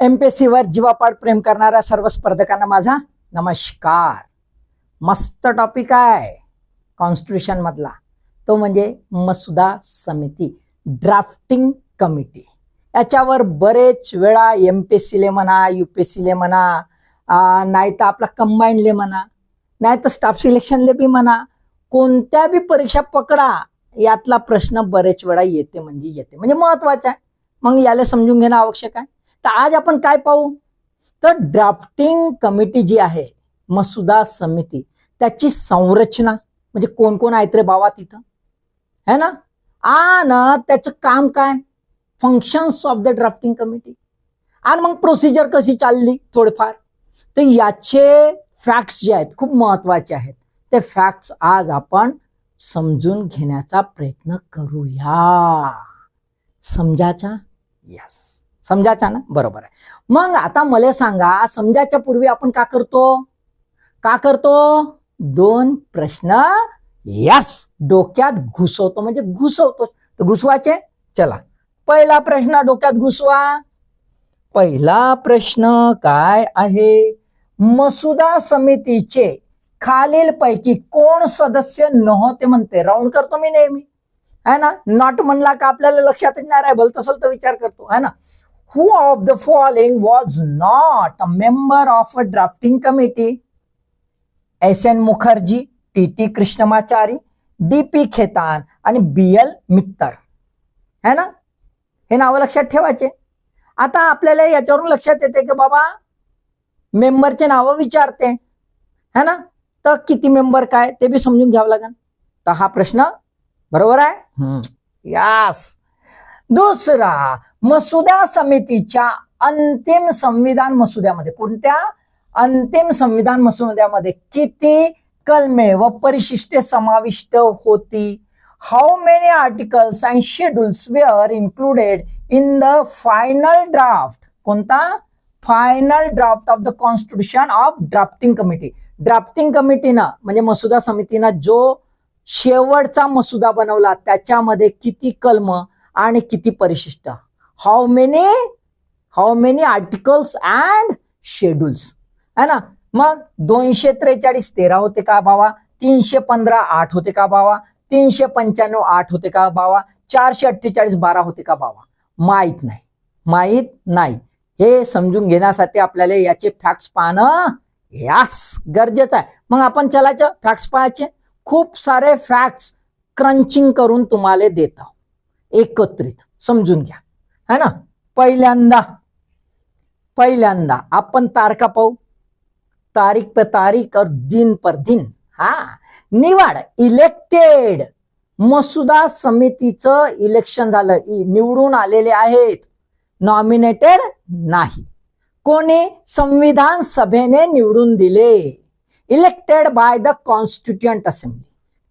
एमपीएससीवर जीवापाड प्रेम करणाऱ्या सर्व स्पर्धकांना माझा नमस्कार. मस्त टॉपिक आहे. कॉन्स्टिट्यूशनमधला तो म्हणजे मसुदा समिती ड्राफ्टिंग कमिटी याच्यावर बरेच वेळा एम पी एस सीले म्हणा यू पी एस सीले म्हणा नाही तर आपला कंबाईंडले म्हणा नाही तर स्टाफ सिलेक्शनले बी म्हणा कोणत्या बी परीक्षा पकडा यातला प्रश्न बरेच वेळा येते म्हणजे येते. म्हणजे महत्त्वाचा आहे. मग याला समजून घेणं आवश्यक आहे. तर आज आपण काय पाहू? तर ड्राफ्टिंग कमिटी जी आहे मसुदा समिती त्याची संरचना म्हणजे कोण कोण आहेत रे बाबा तिथं? है ना? आणि त्याचं काम काय? Functions of the drafting committee आणि मग प्रोसिजर कशी चालली थोडेफार? तर याचे फॅक्ट्स जे आहेत खूप महत्त्वाचे आहेत. ते फॅक्ट्स आज आपण समजून घेण्याचा प्रयत्न करूया. समजाचा यस समजायचा ना? बरोबर आहे. मग आता मला सांगा समजायच्या पूर्वी आपण का करतो? का करतो? दोन प्रश्न यस डोक्यात घुसवतो. म्हणजे घुसवतो. तर घुसवायचे? चला. पहिला प्रश्न डोक्यात घुसवा. पहिला प्रश्न काय आहे? मसुदा समितीचे खालीलपैकी कोण सदस्य नव्हते म्हणते? राऊंड करतो मी नेहमी. है ना? नॉट म्हणला का आपल्याला लक्षातच नाही राहिलं तसल तर विचार करतो. है ना? Who of the following was not a member of a drafting committee S N Mukherjee T T Krishnamachari D P Khetan आणि बी एल मित्तर है ना? हे नावं लक्षात ठेवायचे. आता आपल्याला याच्यावरून लक्षात येते की बाबा मेंबरचे नावं विचारते. है ना? तर किती मेंबर काय ते बी समजून घ्यावं लागेल. तर हा प्रश्न बरोबर आहे? यास दुसरा मसुदा समितीच्या अंतिम संविधान मसुद्यामध्ये. कोणत्या? अंतिम संविधान मसुद्यामध्ये किती कलमे व परिशिष्टे समाविष्ट होती? How many articles and schedules were included in the final draft कोणता? Final draft of the constitution of drafting committee drafting कमिटीनं म्हणजे मसुदा समितीनं जो शेवटचा मसुदा बनवला त्याच्यामध्ये किती कलम? आणि किती परिशिष्ट. How many how many articles and schedules है ना? मग दोनशे त्रेचाळीस तेरा होते का भावा? तीनशे पंधरा आठ होते का भावा? तीनशे पंच्याण्णव आठ होते का भावा? चारशे अठ्ठेचाळीस बारा होते का भावा? माहीत नाही. माहीत नाही. हे समजून घेण्यासाठी आपल्याला याचे फॅक्ट्स पाहणं यास गरजेचं आहे. मग आपण चलायचं फॅक्ट्स पाहायचे. खूप सारे फॅक्ट्स क्रंचिंग करून तुम्हाला देत आहोत. एकत्रित. समजून घ्या. है ना? पहिल्यांदा पहिल्यांदा आपण तारखा पाहू. तारीख पे तारीख और दिन पर दिन. हा? निवड इलेक्टेड मसुदा समितीचं इलेक्शन झालं. निवडून आलेले आहेत. नॉमिनेटेड नाही. कोणी? संविधान सभेने निवडून दिले. Elected by the constituent assembly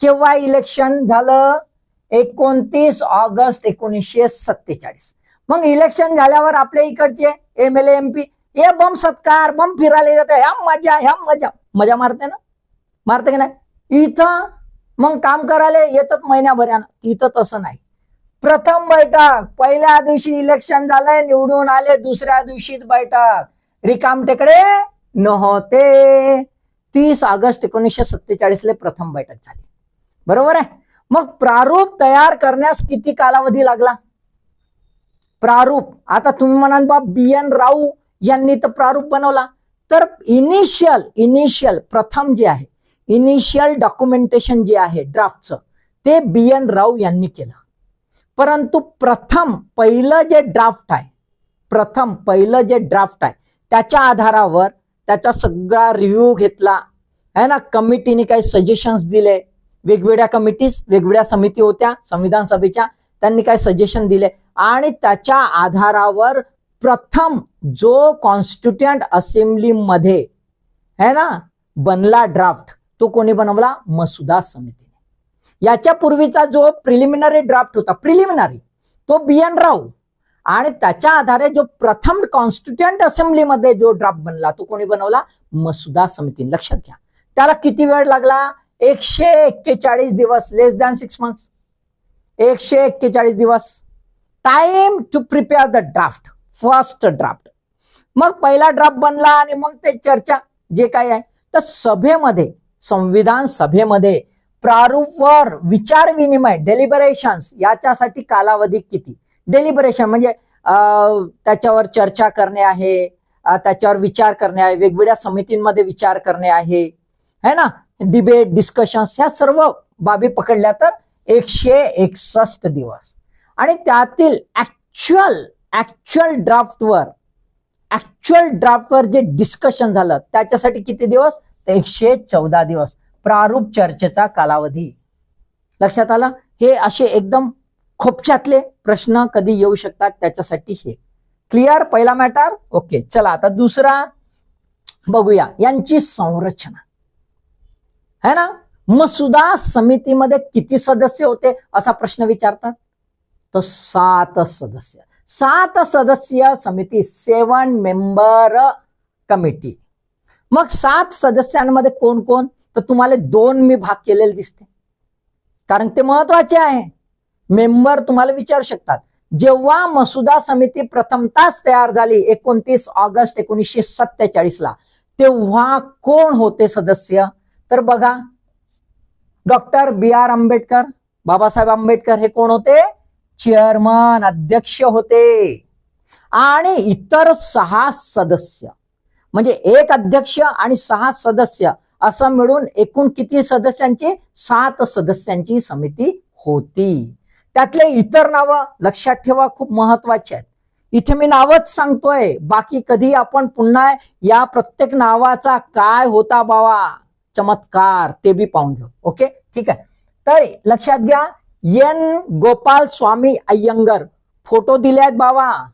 केव्हा इलेक्शन झालं? एकोणतीस ऑगस्ट एकोणीसशे सत्तेचाळीस. मग इलेक्शन झाल्यावर आपल्या इकडचे एम एल एम पी हे बम सत्कार बम फिरायला जाते ह्या मजा ह्या मजा. मजा मारते ना? मारते की नाही? इथं मग काम करायला येतात महिन्याभरानं. तिथं तसं नाही. प्रथम बैठक. पहिल्या दिवशी इलेक्शन झालंय निवडून आले दुसऱ्या दिवशीच बैठक. रिकाम टेकडे नव्हते. तीस ऑगस्ट एकोणीसशे सत्तेचाळीसले प्रथम बैठक झाली. बरोबर आहे? मग प्रारूप तयार करण्यास किती कालावधी लागला? प्रारूप. आता तुम्ही म्हणाल बा बी. एन. राऊ यांनी तर प्रारूप बनवला. तर इनिशियल इनिशियल प्रथम जे आहे इनिशियल डॉक्युमेंटेशन जे आहे ड्राफ्टचं ते बी. एन. राऊ यांनी केलं. परंतु प्रथम पहिलं जे ड्राफ्ट आहे प्रथम पहिलं जे ड्राफ्ट आहे त्याच्या आधारावर त्याचा सगळा रिव्ह्यू घेतला. आहे ना? कमिटीने काही सजेशन्स दिले. वेगवेगळ्या कमिटीज वेगवेगळ्या समिती होत्या संविधान सभेच्या. त्यांनी काय सजेशन दिले? आणि त्याच्या आधारावर प्रथम जो कॉन्स्टिट्युएंट असेंब्लीमध्ये है ना? बनला ड्राफ्ट तो कोणी बनवला? मसुदा समितीने. याच्या पूर्वीचा जो प्रिलिमिनरी ड्राफ्ट होता प्रिलिमिनरी तो बी एन राव आणि त्याच्या आधारे जो प्रथम कॉन्स्टिट्युएंट असेंब्लीमध्ये जो ड्राफ्ट बनला तो कोणी बनवला? मसुदा समितीने. लक्षात घ्या. त्याला किती वेळ लागला? एकशे एक्केचाळीस दिवस लेस दॅन सिक्स मंथ्स एकशे एक्केचाळीस दिवस. Time to prepare the draft first draft मग पहिला ड्राफ्ट बनला आणि मग ते चर्चा जे काही आहे तर सभेमध्ये संविधान सभेमध्ये प्रारूपवर विचार विनिमय डेलिबरेशन्स याच्यासाठी कालावधी किती? डेलिबरेशन म्हणजे त्याच्यावर चर्चा करणे आहे त्याच्यावर विचार करणे आहे वेगवेगळ्या समितींमध्ये विचार करणे आहे. है ना? डिबेट डिस्कशन्स ह्या सर्व बाबी पकडल्या तर एकशे एकसष्ट दिवस. आणि त्यातील ऍक्च्युअल ॲक्च्युअल ड्राफ्टवर ऍक्च्युअल ड्राफ्टवर जे डिस्कशन झालं त्याच्यासाठी किती दिवस? तर एकशे चौदा दिवस. प्रारूप चर्चेचा कालावधी. लक्षात आलं? हे असे एकदम खोपच्यातले प्रश्न कधी येऊ शकतात त्याच्यासाठी हे. क्लिअर पहिला मॅटर ओके चला आता दुसरा बघूया. यांची संरचना. है ना? मसुदा समितीमध्ये किती सदस्य होते असा प्रश्न विचारतात? तर सात सदस्य. सात सदस्य समिती सेवन मेंबर कमिटी मग सात सदस्यांमध्ये कोण कोण तर तुम्हाला दोन मी भाग केलेले दिसते. कारण ते महत्त्वाचे आहे. मेंबर तुम्हाला विचारू शकतात. जेव्हा मसुदा समिती प्रथमताच तयार झाली एकोणतीस ऑगस्ट एकोणीसशे सत्तेचाळीस ला तेव्हा कोण होते सदस्य? तर बघा doctor B R Ambedkar Babasaheb Ambedkar हे कोण होते? चेअरमन अध्यक्ष होते. आणि इतर सहा सदस्य म्हणजे एक अध्यक्ष आणि सहा सदस्य असं मिळून एकूण किती सदस्यांची? सात सदस्यांची समिती होती. त्यातले इतर नावं लक्षात ठेवा खूप महत्त्वाचे आहेत. इथे मी नावच सांगतोय बाकी कधी आपण पुन्हा या प्रत्येक नावाचा काय होता बावा? चमत्कार ते बी पाहून घेऊ. ओके ठीक आहे? तर लक्षात घ्या एन. गोपाल स्वामी अय्यंगर. फोटो दिले आहेत बाबा.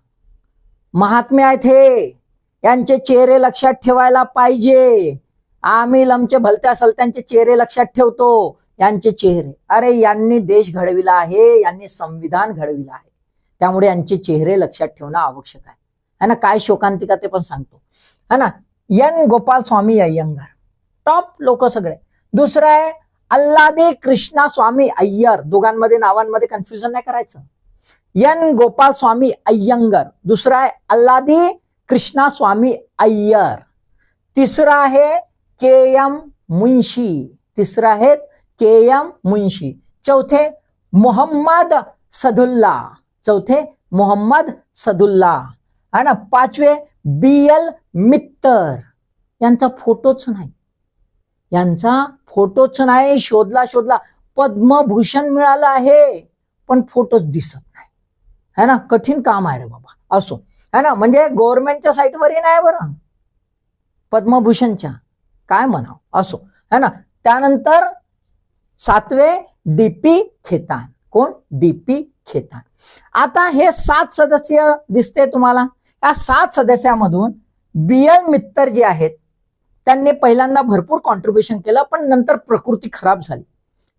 महात्मे आहेत हे. यांचे चेहरे लक्षात ठेवायला पाहिजे. आम्ही लमचे भलत्या सलत्यांचे चेहरे लक्षात ठेवतो. यांचे चेहरे. अरे यांनी देश घडविला आहे. यांनी संविधान घडविलं आहे. त्यामुळे यांचे चेहरे लक्षात ठेवणं आवश्यक आहे. है ना? काय शोकांतिका ते पण सांगतो. है ना? एन. गोपाल स्वामी अय्यंगर. टॉप लोक सगळे. दुसरं आहे अल्लादे कृष्णा स्वामी अय्यर. दोघांमध्ये नावांमध्ये कन्फ्युजन नाही करायचं. एन गोपाल स्वामी अय्यंगर. दुसरा आहे अल्लादी कृष्णा स्वामी अय्यर. तिसरा आहे के एम मुंशी. तिसरा आहे के एम मुंशी. चौथे मोहम्मद सदुल्ला. चौथे मोहम्मद सदुल्ला. है ना? पाचवे बी एल मित्तर. यांचा फोटोच नाही. यांचा फोटोच नाही शोधला शोधला. पद्मभूषण मिळालं आहे पण फोटोच दिसत नाही. है ना? कठीण काम आहे रे बाबा. असो. है ना? म्हणजे गव्हर्नमेंटच्या साईटवरही नाही बरं. पद्मभूषणच्या. काय म्हणावं? असो. है ना? त्यानंतर सातवे डीपी खेतान. कोण? डीपी खेतान. आता हे सात सदस्य दिसते तुम्हाला. या सात सदस्यामधून बी एल मित्तर जे आहेत त्यांनी पहिल्यांदा भरपूर कॉन्ट्रीब्युशन केलं पण नंतर प्रकृती खराब झाली.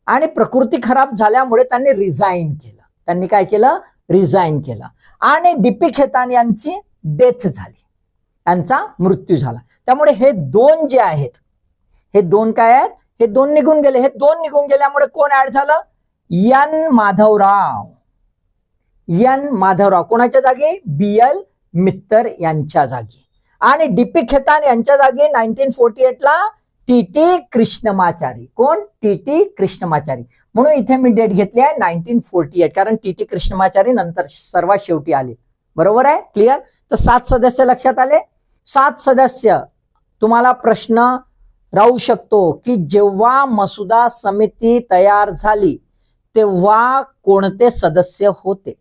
आणि प्रकृती खराब झाल्यामुळे त्यांनी रिझाईन केलं. त्यांनी काय केलं? रिझाईन केलं. आणि डीपी खेतान यांची डेथ झाली. यांचा मृत्यू झाला. त्यामुळे हे दोन जे आहेत हे दोन काय आहेत? हे दोन निघून गेले. हे दोन निघून गेल्यामुळे कोण ऍड झालं? एन माधवराव. एन माधवराव. कोणाच्या जागी? बी एल मित्तर यांच्या जागी. आणि डीपी खेतान यांच्या जागी नाईन्टीन फोर्टी एटला टी टी कृष्णमाचारी. कोण? T T Krishnamachari. म्हणून इथे मी डेट घेतली आहे नाईन्टीन फोर्टी एट कारण टी टी कृष्णमाचारी नंतर सर्वात शेवटी आले. बरोबर आहे? क्लिअर तर सात सदस्य लक्षात आले? सात सदस्य तुम्हाला प्रश्न राहू शकतो की जेव्हा मसुदा समिती तयार झाली तेव्हा कोणते सदस्य होते?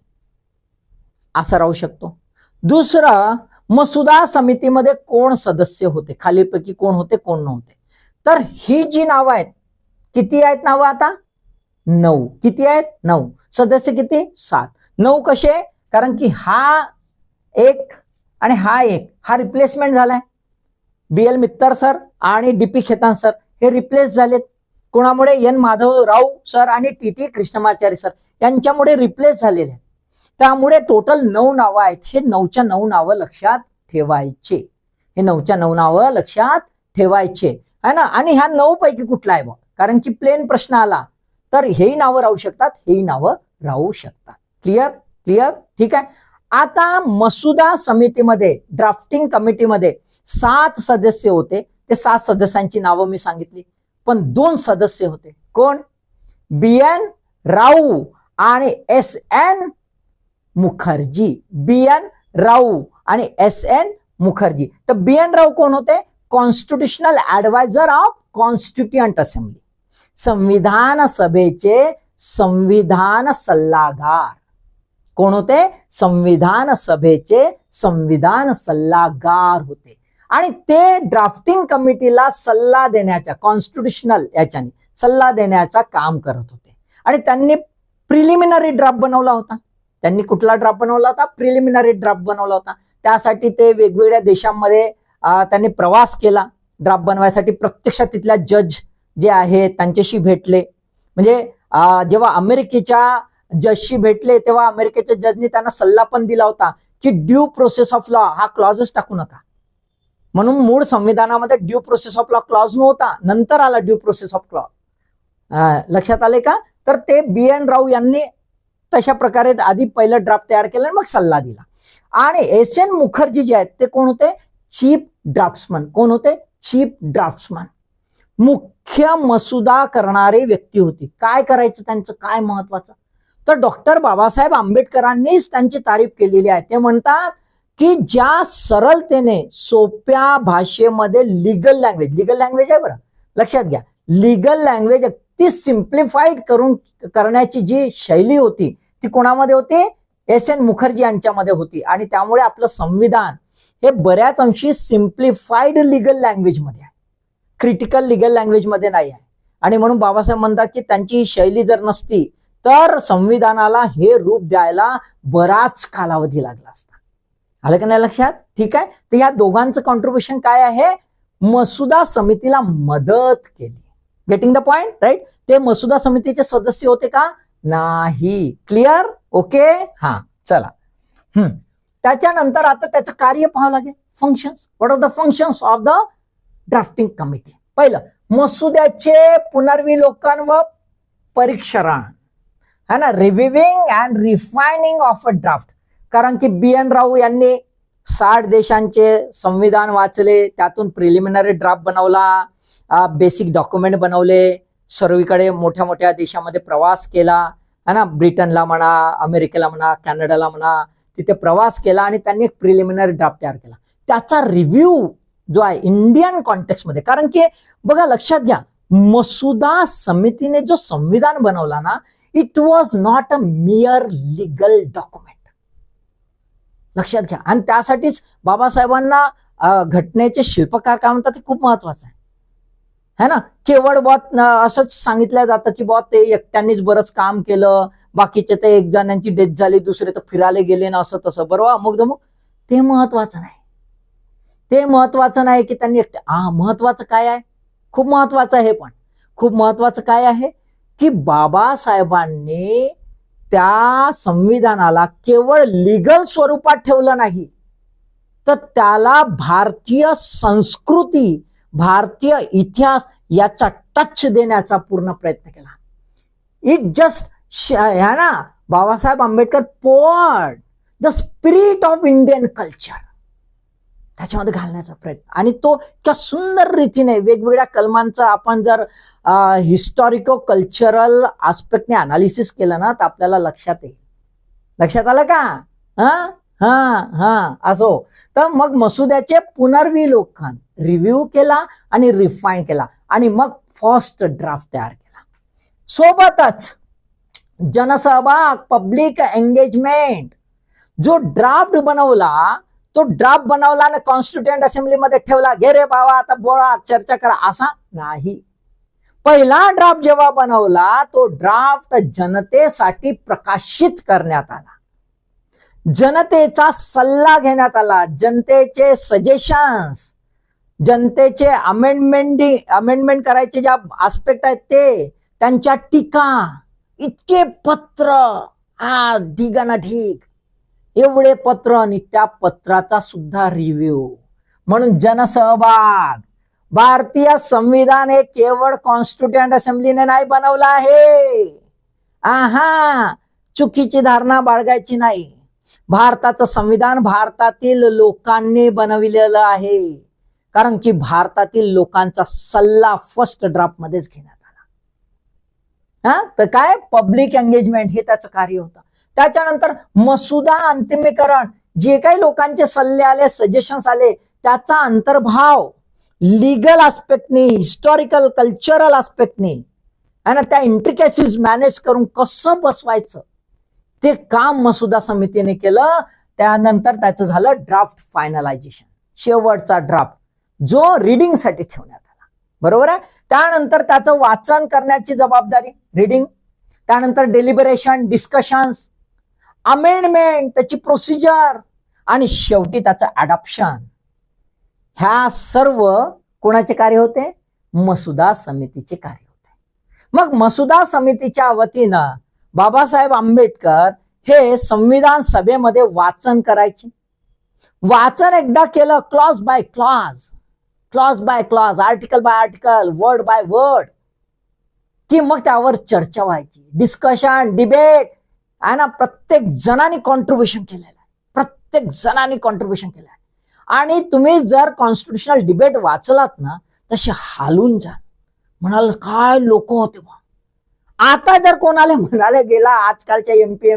असं राहू शकतो. दुसरं मसुदा समितीमध्ये कोण सदस्य होते? खालीपैकी कोण होते कोण नव्हते? तर ही जी नावं आहेत किती आहेत नावं आता? नऊ. किती आहेत? नऊ. सदस्य किती? सात. नऊ कसे? कारण की हा एक आणि हा एक हा रिप्लेसमेंट झालाय. बी एल मित्तर सर आणि डीपी खेतान सर हे रिप्लेस झालेत. कोणामुळे? एन माधव राव सर आणि टी टी कृष्णमाचारी सर यांच्यामुळे रिप्लेस झालेले आहेत. त्यामुळे टोटल नऊ नावं आहेत. हे नऊच्या नऊ नावं लक्षात ठेवायचे. हे नऊच्या नऊ नावं लक्षात ठेवायचे. है ना? आणि ह्या नऊ पैकी कुठला आहे बघ कारण की प्लेन प्रश्न आला. तर हेही नावं राहू शकतात हेही नावं राहू शकतात. क्लिअर क्लिअर ठीक आहे? आता मसुदा समितीमध्ये ड्राफ्टिंग कमिटीमध्ये सात सदस्य होते. ते सात सदस्यांची नावं मी सांगितली. पण दोन सदस्य होते. कोण? बी एन राऊ आणि S N Mukherjee B N Rau आणि एस एन मुखर्जी. तर बी एन राऊ कोण होते? Constitutional adviser of constituent assembly संविधान सभेचे संविधान सल्लागार. कोण होते? संविधान सभेचे संविधान सल्लागार होते. आणि ते ड्राफ्टिंग कमिटीला सल्ला देण्याच्या कॉन्स्टिट्युशनल याच्याने सल्ला देण्याचा काम करत होते. आणि त्यांनी प्रिलिमिनरी ड्राफ्ट बनवला होता. त्यांनी कुठला ड्राफ्ट बनवला होता? प्रिलिमिनरी ड्राफ्ट बनवला होता. त्यासाठी ते वेगवेगळ्या देशांमध्ये त्यांनी प्रवास केला. ड्राफ्ट बनवायसाठी प्रत्यक्षात तिथल्या जज जे आहेत त्यांच्याशी भेटले. म्हणजे जेव्हा अमेरिकेच्या जजशी भेटले तेव्हा अमेरिकेच्या जजनी त्यांना सल्ला पण दिला होता की ड्यू प्रोसेस ऑफ लॉ हा क्लॉजच टाकू नका. म्हणून मूळ संविधानामध्ये due process of law clause नव्हता. नंतर आला ड्यू प्रोसेस ऑफ लॉ लक्षात आले का? तर ते बी एन राव यांनी तशा प्रकारे आधी पहिलं ड्राफ्ट तयार केलं आणि मग सल्ला दिला. आणि एस एन मुखर्जी जे आहेत ते कोण होते? चीफ ड्राफ्ट्समन कोण होते? चीफ ड्राफ्ट्समन मुख्य मसुदा करणारी व्यक्ती होती. काय करायचं त्यांचं? काय महत्वाचं? तर डॉक्टर बाबासाहेब आंबेडकरांनीच त्यांची तारीफ केलेली आहे. ते म्हणतात की ज्या सरळतेने सोप्या भाषेमध्ये लिगल लँग्वेज लिगल लँग्वेज आहे बरं. लक्षात घ्या. लिगल लँग्वेज अगदी सिम्प्लिफाईड करून करण्याची जी शैली होती ती कोणामध्ये होती? एस एन मुखर्जी यांच्यामध्ये होती. आणि त्यामुळे आपलं संविधान हे बऱ्याच अंशी सिम्प्लिफाईड लिगल लँग्वेजमध्ये आहे. क्रिटिकल लिगल लँग्वेजमध्ये नाही आहे. आणि म्हणून बाबासाहेब म्हणतात की त्यांची ही शैली जर नसती तर संविधानाला हे रूप द्यायला बराच कालावधी लागला असता. आलं का नाही लक्षात? ठीक आहे? तर या दोघांचं कॉन्ट्रीब्युशन काय आहे? मसुदा समितीला मदत केली. गेटिंग द पॉइंट राईट ते मसुदा समितीचे सदस्य होते का? नाही. क्लिअर ओके हा चला. हम्म. त्याच्यानंतर आता त्याचं कार्य पाहावं लागेल. Functions what are the functions of the drafting committee पहिलं मसुद्याचे पुनर्विलोकन व परीक्षरण. है ना? Reviewing and refining of a draft कारण की बी एन राव यांनी साठ देशांचे संविधान वाचले त्यातून प्रिलिमिनरी ड्राफ्ट बनवला बेसिक डॉक्युमेंट बनवले सर्वीकडे मोठ्या मोठ्या देशामध्ये प्रवास केला है ना? ब्रिटनला म्हणा अमेरिकेला म्हणा कॅनडाला म्हणा तिथे प्रवास केला आणि त्यांनी एक प्रिलिमिनरी ड्राफ्ट तयार केला. त्याचा रिव्ह्यू जो आहे इंडियन कॉन्टेक्स्टमध्ये कारण की बघा लक्षात घ्या मसुदा समितीने जो संविधान बनवला ना it was not a mere legal document लक्षात घ्या. आणि त्यासाठीच बाबासाहेबांना घटनेचे शिल्पकार काय म्हणतात ते खूप महत्वाचं आहे. है ना? केवळ बॉत असंच सांगितलं जातं की बॉ ते एकट्यांनीच बरंच काम केलं. बाकीचे ते एक जणांची डेथ झाली दुसरे तर फिरायला गेले ना असं तसं. बरोबर अमुक दमुक. ते महत्वाचं नाही. ते महत्वाचं नाही की त्यांनी एकटे हा महत्वाचं काय आहे? खूप महत्वाचं आहे हे पण. खूप महत्वाचं काय आहे? की बाबासाहेबांनी त्या संविधानाला केवळ लिगल स्वरूपात ठेवलं नाही. तर त्याला भारतीय संस्कृती भारतीय इतिहास याचा टच देण्याचा पूर्ण प्रयत्न केला. इट जस्ट ह्या ना Babasaheb Ambedkar poured the spirit of Indian culture त्याच्यामध्ये घालण्याचा प्रयत्न. आणि तो इतक्या सुंदर रीतीने वेगवेगळ्या कलमांचा आपण जर हिस्टॉरिको कल्चरल आस्पेक्टने अनालिसिस केलं ना तर आपल्याला लक्षात येईल. लक्षात आलं का? हा? हा हा असो. तर मग मसुद्याचे पुनर्विलोकन रिव्ह्यू केला आणि रिफाईन केला. आणि मग फर्स्ट ड्राफ्ट तयार केला. सोबतच जनसहभाग पब्लिक एंगेजमेंट जो ड्राफ्ट बनवला तो ड्राफ्ट बनवला आणि कॉन्स्टिट्युएंट असेंब्लीमध्ये ठेवला. घे रे बाबा आता बोला चर्चा करा. असा नाही. पहिला ड्राफ्ट जेव्हा बनवला तो ड्राफ्ट जनतेसाठी प्रकाशित करण्यात आला. जनतेचा सल्ला घेण्यात आला. जनतेचे सजेशन्स जनतेचे अमेंडमेंट अमेंडमेंट करायचे ज्या आस्पेक्ट आहेत ते त्यांच्या टीका इतके पत्र हा ढिगाना ठीक एवढे पत्र आणि त्या पत्राचा सुद्धा रिव्ह्यू म्हणून जनसहभाग. भारतीय संविधान हे केवळ कॉन्स्टिट्युंट असेंब्लीने नाही बनवलं आहे. आहा! चुकीची धारणा बाळगायची नाही. भारताचं संविधान भारतातील लोकांनी बनविलेलं आहे. कारण की भारतातील लोकांचा सल्ला फर्स्ट ड्राफ्ट मध्येच घेण्यात आला. हा? तर काय? पब्लिक एंगेजमेंट हे त्याचं कार्य होतं. त्याच्यानंतर मसुदा अंतिमीकरण. जे काही लोकांचे सल्ले आले सजेशन्स आले त्याचा अंतर्भाव लिगल आस्पेक्टनी हिस्टॉरिकल कल्चरल आस्पेक्टनी आणि त्या इंट्रिकेसीज मॅनेज करून कसं बसवायचं? ते काम मसुदा समितीने केलं त्यानंतर त्याचं झालं ड्राफ्ट फायनलायझेशन शेवटचा ड्राफ्ट जो रिडिंगसाठी ठेवण्यात आला. बरोबर आहे? त्यानंतर त्याचं वाचन करण्याची जबाबदारी रिडिंग त्यानंतर डेलिबरेशन डिस्कशन्स अमेंडमेंट त्याची प्रोसिजर आणि शेवटी त्याचं अडॉप्शन ह्या सर्व कोणाचे कार्य होते? मसुदा समितीचे कार्य होते. मग मसुदा समितीच्या वतीनं बाबासाहेब आंबेडकर हे संविधान सभेमध्ये वाचन करायचे. वाचन एकदा केलं clause by clause clause by clause article by article word by word की मग त्यावर चर्चा व्हायची डिस्कशन डिबेट आहे ना प्रत्येक जणांनी कॉन्ट्रीब्युशन केलेलं आहे. प्रत्येक जणांनी कॉन्ट्रीब्युशन केलं आहे. आणि तुम्ही जर कॉन्स्टिट्युशनल डिबेट वाचलात ना तसे हालून जा. म्हणाल काय लोक होते बा? आता जर कोणाला म्हणाले गेला आजकालच्या एम पी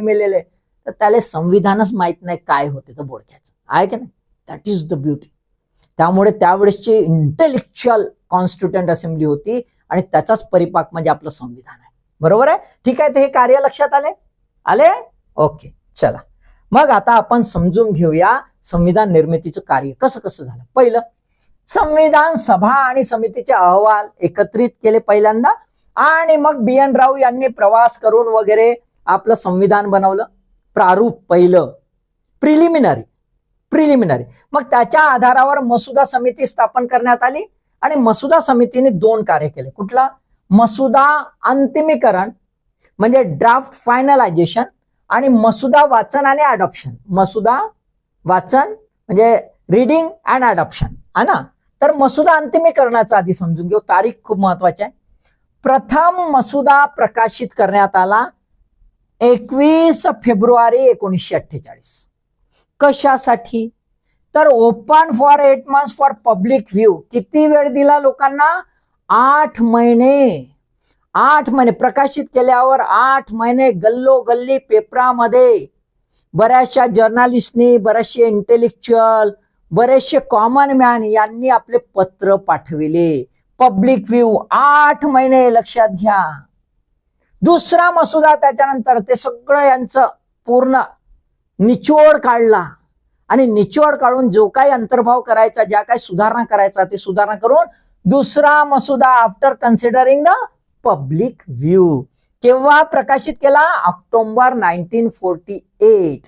तर त्याला संविधानच माहीत नाही काय होते तर बोडक्याचं. आहे की नाही? दॅट इज द ब्युटी त्यामुळे त्यावेळेसची इंटेलेक्च्युअल कॉन्स्टिट्युटंट असेंब्ली होती आणि त्याचाच परिपाक म्हणजे आपलं संविधान आहे. बरोबर आहे? ठीक आहे ते हे कार्य लक्षात आले? आले? ओके चला. मग आता आपण समजून घेऊया संविधान निर्मितीचं कार्य कसं कसं झालं. पहिलं संविधान सभा आणि समितीचे अहवाल एकत्रित केले पहिल्यांदा. आणि मग बी एन राव यांनी प्रवास करून वगैरे आपलं संविधान बनवलं. प्रारूप पहिलं. प्रिलिमिनरी प्रिलिमिनरी मग त्याच्या आधारावर मसुदा समिती स्थापन करण्यात आली आणि मसुदा समितीने दोन कार्य केले. कुठला? मसुदा अंतिमीकरण म्हणजे ड्राफ्ट फायनलायझेशन आणि मसुदा वाचन आणि अडॉप्शन मसुदा वाचन म्हणजे रिडिंग अँड अडॉप्शन है ना? तर मसुदा अंतिमीकरणाचा आधी समजून घेऊ. तारीख खूप महत्वाची आहे. प्रथम मसुदा प्रकाशित करण्यात आला एकवीस फेब्रुवारी एकोणीसशे अठ्ठेचाळीस. कशासाठी? तर open for eight month for public view किती वेळ दिला लोकांना? आठ महिने. आठ महिने. प्रकाशित केल्यावर आठ महिने गल्लो गल्ली पेपरामध्ये बऱ्याचशा जर्नालिस्टनी बरेचसे इंटेलेक्च्युअल बरेचसे कॉमन मॅन यांनी आपले पत्र पाठविले. पब्लिक व्ह्यू आठ महिने लक्षात घ्या. दुसरा मसुदा त्याच्यानंतर ते सगळं यांचं पूर्ण निचोड काढला. आणि निचोड काढून जो काही अंतर्भाव करायचा ज्या काही सुधारणा करायचा ते सुधारणा करून दुसरा मसुदा after considering the public view केव्हा प्रकाशित केला? October nineteen forty eight.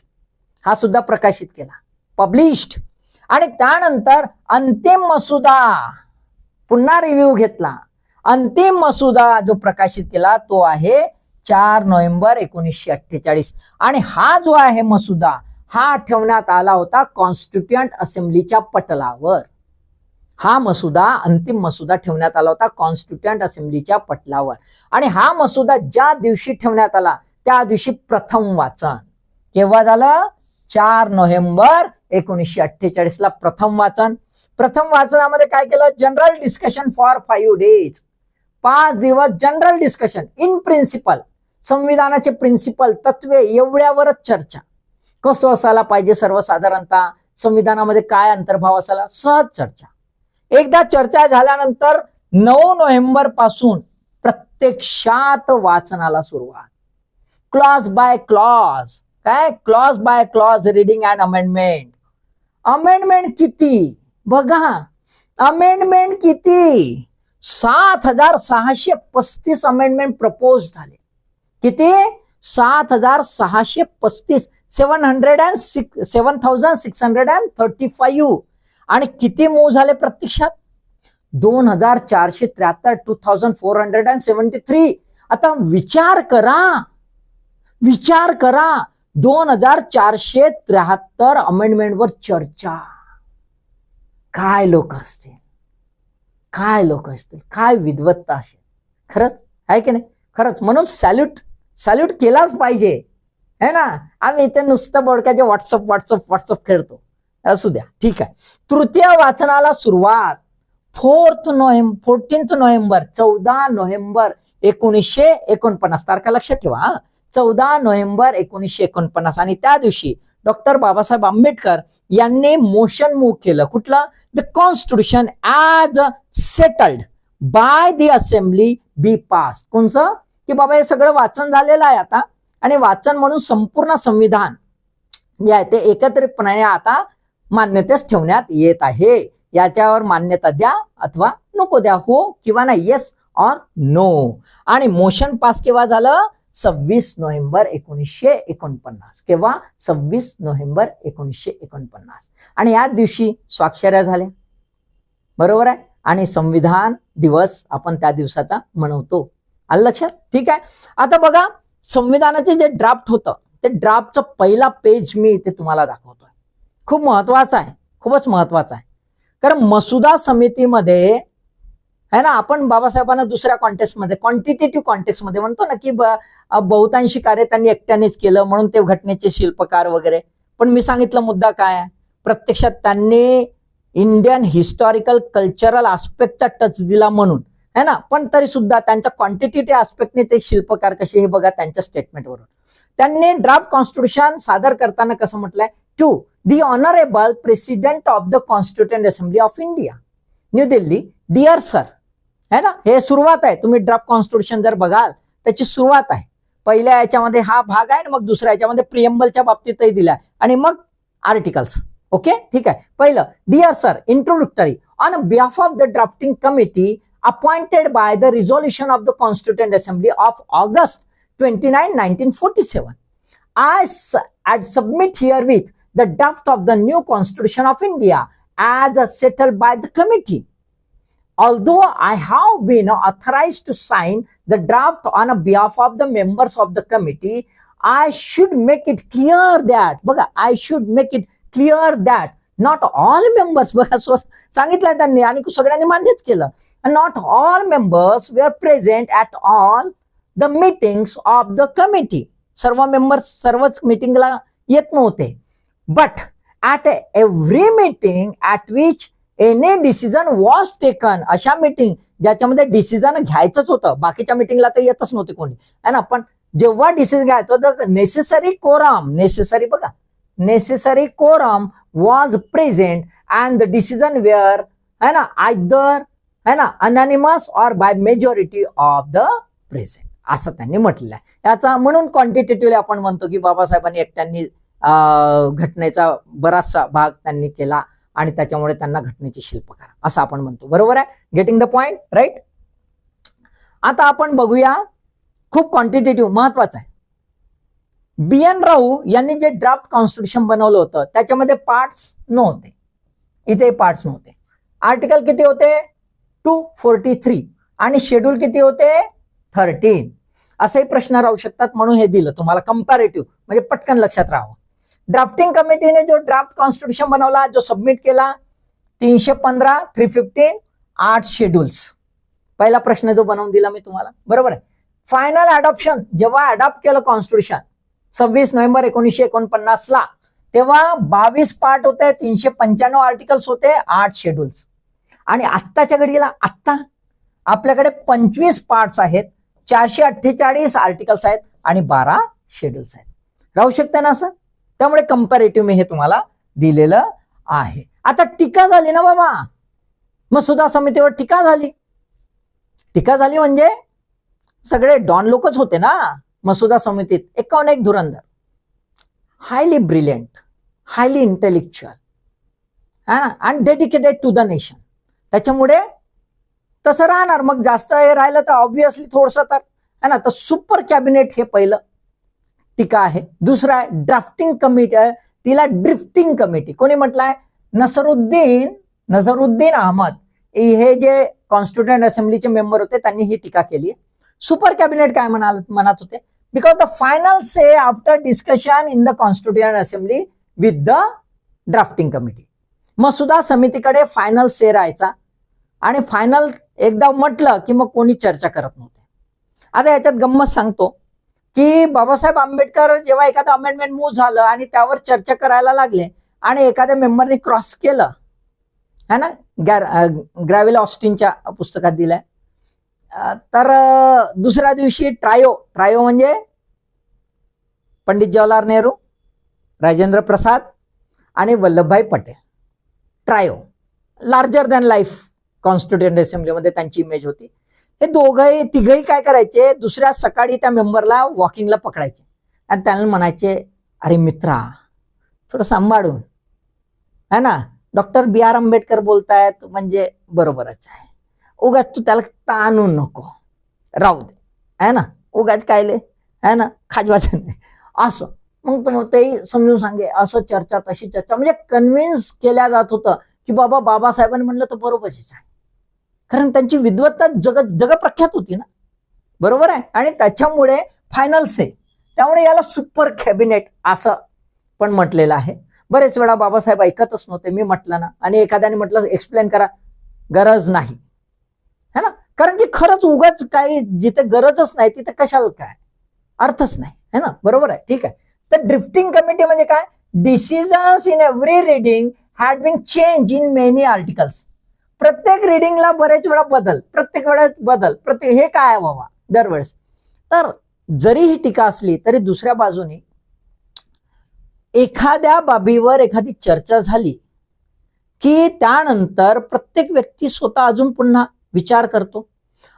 हा सुद्धा प्रकाशित केला. पब्लिश्ड. आणि त्यानंतर अंतिम मसुदा. पुन्हा रिव्ह्यू घेतला. अंतिम मसुदा जो प्रकाशित केला तो आहे चार नोव्हेंबर एकोणीसशे अठ्ठेचाळीस. आणि हा जो आहे मसुदा हा ठेवण्यात आला होता कॉन्स्टिट्युएंट असेंब्लीच्या पटलावर. हा मसुदा अंतिम मसुदा ठेवण्यात आला होता कॉन्स्टिट्युएंट असेंब्लीच्या पटलावर. आणि हा मसुदा ज्या दिवशी ठेवण्यात आला त्या दिवशी प्रथम वाचन. केव्हा झालं? चार नोव्हेंबर एकोणीसशे अठ्ठेचाळीस ला प्रथम वाचन. प्रथम वाचनामध्ये काय केलं? General discussion for five days पाच दिवस जनरल डिस्कशन इन प्रिन्सिपल संविधानाचे प्रिन्सिपल तत्वे एवढ्यावरच चर्चा. कसं असायला पाहिजे सर्वसाधारणतः? संविधानामध्ये काय अंतर्भाव असायला? सहज चर्चा. एकदा चर्चा झाल्यानंतर नऊ नोव्हेंबरपासून प्रत्यक्षात वाचनाला सुरुवात. क्लॉज बाय क्लॉज काय? Clause by clause reading and amendment amendment किती? बघा अमेंडमेंट किती? सात हजार सहाशे पस्तीस अमेंडमेंट प्रपोज झाले. किती? सात हजार सहाशे पस्तीस seven hundred and six seven thousand six hundred and thirty five आणि किती मूव झाले प्रत्यक्षात? दोन हजार चारशे त्र्याहत्तर two thousand four hundred and seventy three आता विचार करा विचार करा दोन हजार चारशे त्र्याहत्तर अमेंडमेंटवर चर्चा. काय लोक असतील? काय लोक असतील? काय विद्वत्ता असेल? खरंच? आहे की नाही? खरंच. म्हणून सॅल्यूट सॅल्यूट केलाच पाहिजे. है ना? आम्ही इथे नुसतं बोडक्याचे व्हॉट्सअप व्हॉट्सअप व्हॉट्सअप खेळतो. असू द्या. ठीक आहे. तृतीय वाचनाला सुरुवात. फोर्थ नोव्हेंबर फोर्टीन्थ नोव्हेंबर चौदा नोव्हेंबर एकोणीसशे एकोणपन्नास तारखा लक्षात ठेवा चौदा नोव्हेंबर एकोणीसशे एकोणपन्नास. आणि त्या दिवशी डॉक्टर बाबासाहेब आंबेडकर यांनी मोशन मूव्ह केलं. कुठलं? The Constitution a settled by the Assembly be pass कोणचं? की बाबा हे सगळं वाचन झालेलं आहे आता. आणि वाचन म्हणून संपूर्ण संविधान जे आहे ते एकत्रितपणे आता मान्यतेस ठेवण्यात येत आहे. याच्यावर मान्यता द्या अथवा नको द्या. हो किंवा नाही? येस ऑर नो आणि मोशन पास केव्हा झालं? सव्वीस नोव्हेंबर एकोणीसशे एकोणपन्नास केव्हा सव्वीस नोव्हेंबर एकोणीसशे एकोणपन्नास. आणि याच दिवशी स्वाक्षऱ्या झाल्या. बरोबर आहे? आणि संविधान दिवस आपण त्या दिवसाचा मनवतो. आलं लक्षात? ठीक आहे? आता बघा संविधानाचे जे ड्राफ्ट होतं ते ड्राफ्टचं पहिला पेज मी इथे तुम्हाला दाखवतोय. खूप महत्त्वाचा आहे. खूपच महत्त्वाचा आहे. कारण मसुदा समितीमध्ये है ना? आपण बाबासाहेबांना दुसऱ्या कॉन्टेक्स्टमध्ये क्वांटिटेटिव्ह कॉन्टेक्स्टमध्ये म्हणतो ना की बहुतांशी कार्य त्यांनी एकट्यानेच केलं म्हणून ते घटनेचे शिल्पकार वगैरे. पण मी सांगितलं मुद्दा काय आहे? प्रत्यक्षात त्यांनी इंडियन हिस्टॉरिकल कल्चरल आस्पेक्टचा टच दिला म्हणून. है ना? पण तरी सुद्धा त्यांच्या क्वांटिटेटिव्ह आस्पेक्टने ते शिल्पकार कसे हे बघा त्यांच्या स्टेटमेंटवरून त्यांनी ड्राफ्ट कॉन्स्टिट्यूशन सादर करताना कसं म्हटलंय? To the honourable president of the Constituent Assembly of India new Delhi dear sir है ना? हे सुरुवात आहे. तुम्ही ड्रफ्ट कॉन्स्टिट्यूशन जर बघाल त्याची सुरुवात आहे. पहिल्या याच्यामध्ये हा भाग आहे मग दुसऱ्या याच्यामध्ये प्रियंबलच्या बाबतीतही दिलाय. आणि मग आर्टिकल्स ओके ठीक आहे. पहिलं डीएस R introductory on behalf of the drafting committee appointed by the resolution of the Constituent Assembly of August twenty nine nineteen forty seven I as submit herewith the draft of the new Constitution of India as a settle by the committee Although I have been authorized to sign the draft on a behalf of the members of the committee, I should make it clear that, बघा, I should make it clear that not all members, बघा, स्व- सांगितलंय त्यांनी आणि सगळ्यांनी मान्यच केलं not all members were present at all the meetings of the committee. सर्व मेंबर्स सर्वच मीटिंगला येत नव्हते but at every meeting at which any decision was taken अशा मीटिंग ज्याच्यामध्ये डिसिजन घ्यायचंच होतं. बाकीच्या मिटिंगला तर येतच नव्हते कोणी. है ना? पण जेव्हा डिसिजन घ्यायचं होतं नेसेसरी कोरम नेसेसरी बघा. Necessary quorum was present and the decision were है ना? आयदर है ना? Unanimous or by majority of the present असं त्यांनी म्हटलेलं आहे. याचा म्हणून क्वांटिटेटिव्हली आपण म्हणतो की बाबासाहेबांनी एकट्यांनी घटनेचा बराचसा भाग त्यांनी केला. आणि त्याच्यामुळे त्यांना घटनेचे शिल्पकार असं आपण म्हणतो. बरोबर आहे? गेटिंग द पॉइंट राईट आता आपण बघूया खूप क्वांटिटेटिव्ह महत्वाचं आहे. बी एन राऊ यांनी जे ड्राफ्ट कॉन्स्टिट्यूशन बनवलं होतं त्याच्यामध्ये पार्ट्स नव्हते. इथे पार्ट्स नव्हते. आर्टिकल किती होते? टू फोर्टी थ्री आणि शेड्यूल किती होते? थर्टीन असेही प्रश्न राहू शकतात म्हणून हे दिलं. तुम्हाला कम्पॅरेटिव्ह म्हणजे पटकन लक्षात राहावं. ड्राफ्टिंग कमिटीने जो ड्राफ्ट कॉन्स्टिट्यूशन बनवला जो सबमिट केला तीनशे पंधरा थ्री फिफ्टीन आठ शेड्यूल्स पहिला प्रश्न जो बनवून दिला मी तुम्हाला. बरोबर आहे? फायनल अडॉप्शन जेव्हा अडॉप्ट केलं कॉन्स्टिट्यूशन सव्वीस नोव्हेंबर एकोणीसशे एकोणपन्नास ला तेव्हा बावीस पार्ट होते तीनशे पंच्याण्णव आर्टिकल्स होते आठ शेड्यूल्स आणि आत्ताच्या घडीला आत्ता आपल्याकडे पंचवीस पार्ट्स आहेत चारशे अठ्ठेचाळीस आर्टिकल्स आहेत आणि बारा शेड्यूल्स आहेत. राहू शकते ना असं? त्यामुळे कम्पॅरेटिव्ह मी हे तुम्हाला दिलेलं आहे. आता टीका झाली ना बाबा. मसुदा समितीवर टीका झाली. टीका झाली म्हणजे सगळे डॉन लोकच होते ना. मसुदा समितीत एकावन्न एक धुरंधर. हायली ब्रिलियंट हायली इंटेलेक्च्युअल हा? ना आणि डेडिकेटेड टू द नेशन त्याच्यामुळे तसं राहणार. मग जास्त हे राहिलं तर ऑब्विसली थोडस तर है ना? तर सुपर कॅबिनेट हे पहिलं. टीका आहे. दुसरं आहे ड्राफ्टिंग कमिटी आहे. तिला ड्रिफ्टिंग कमिटी कोणी म्हटलंय? नसरुद्दीन नझरुद्दीन अहमद. हे जे कॉन्स्टिट्युंट असेंब्लीचे मेंबर होते त्यांनी ही टीका केली. सुपर कॅबिनेट काय म्हणाल म्हणत होते? Because the final say after discussion in the Constituent Assembly with the drafting committee मग सुद्धा समितीकडे फायनल से राहायचा. आणि फायनल एकदा म्हटलं की मग कोणी चर्चा करत नव्हते. आता याच्यात गंमत सांगतो. की बाबासाहेब आंबेडकर जेव्हा एखादं अमेंडमेंट मूव्ह झालं आणि त्यावर चर्चा करायला लागले आणि एखाद्या मेंबरने क्रॉस केलं है ना? ग्रॅव्हिल ऑस्टिनच्या पुस्तकात दिलंय. तर दुसऱ्या दिवशी ट्रायो ट्रायो म्हणजे पंडित जवाहरलाल नेहरू राजेंद्र प्रसाद आणि Vallabhbhai Patel. Trio larger than life Constituent असेंब्लीमध्ये त्यांची इमेज होती. हे दोघंही तिघही काय करायचे? दुसऱ्या सकाळी त्या मेंबरला वॉकिंगला पकडायचे. आणि त्यांना म्हणायचे अरे मित्रा थोडं सांभाळून. है ना? डॉक्टर बी आर आंबेडकर बोलतायत म्हणजे बरोबरच आहे. उगाच तू त्याला ताणू नको. राहू दे. है ना? उगाच कायले? है ना? खाजवायचं नाही. असं. मग तो तेही समजून सांगे. असं चर्चा तशी चर्चा. म्हणजे कन्व्हिन्स केल्या जात होतं की बाबा बाबासाहेबांनी म्हणलं तर बरोबरच आहे. कारण त्यांची विद्वत्ता जग जगप्रख्यात होती ना. बरोबर आहे? आणि त्याच्यामुळे फायनल्स आहे. त्यामुळे याला सुपर कॅबिनेट असं पण म्हटलेलं आहे. बरेच वेळा बाबासाहेब ऐकतच नव्हते मी म्हटलं ना. आणि एखाद्याने म्हटलं एक्सप्लेन करा. गरज नाही. है ना? कारण की खरंच उगाच काही जिथे गरजच नाही तिथे कशाला काय? अर्थच नाही. है ना? बरोबर आहे? ठीक आहे. तर ड्रिफ्टिंग कमिटी म्हणजे काय? Decisions in every reading had been change in many articles प्रत्येक रिडिंगला बरेच वेळा बदल प्रत्येक वेळेस बदल. प्रत्येक हे काय बाबा? दरवेळेस. तर जरी ही टीका असली तरी दुसऱ्या बाजूने एखाद्या बाबीवर एखादी चर्चा झाली की त्यानंतर प्रत्येक व्यक्ती स्वतः अजून पुन्हा विचार करतो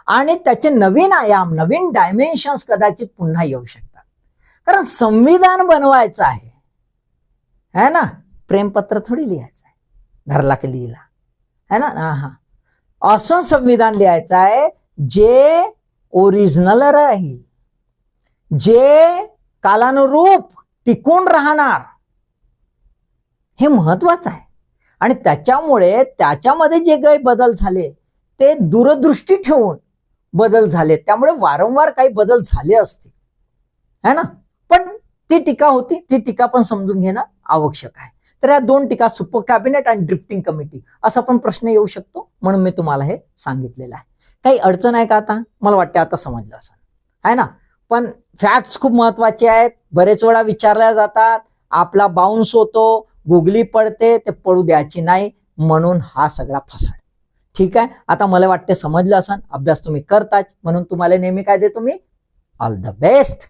आणि त्याचे नवीन आयाम नवीन डायमेन्शन्स कदाचित पुन्हा येऊ शकतात. कारण संविधान बनवायचं आहे. है ना? प्रेमपत्र थोडी लिहायचं आहे. धरला की लिहिला है ना? हा हा। असं संविधान लिहायचं आहे जे ओरिजिनल राहील जे कालानुरूप टिकून राहणार हे महत्वाचं आहे. आणि त्याच्यामुळे त्याच्यामध्ये जे काही बदल झाले ते दूरदृष्टी ठेवून बदल झाले. त्यामुळे वारंवार काही बदल झाले असतील. है ना? पण ती टीका होती ती टीका पण समजून घेणं आवश्यक आहे. तर या दोन टीका सुपर कॅबिनेट आणि ड्रिफ्टिंग कमिटी असा पण प्रश्न येऊ शकतो म्हणून मी तुम्हाला हे सांगितलेलं आहे. काही अडचण आहे का आता? मला वाटतं आता समजलं असं आहे ना? पण फॅक्ट्स खूप महत्त्वाचे आहेत. बरेच वेळा विचारल्या जातात. आपला बाउन्स होतो. गुगली पडते. ते पडू द्यायची नाही. म्हणून हा सगळा फसाड. ठीक आहे? आता मला वाटते समजलं असन अभ्यास तुम्ही करताच. म्हणून तुम्हाला नेहमी काय देतो मी? All the best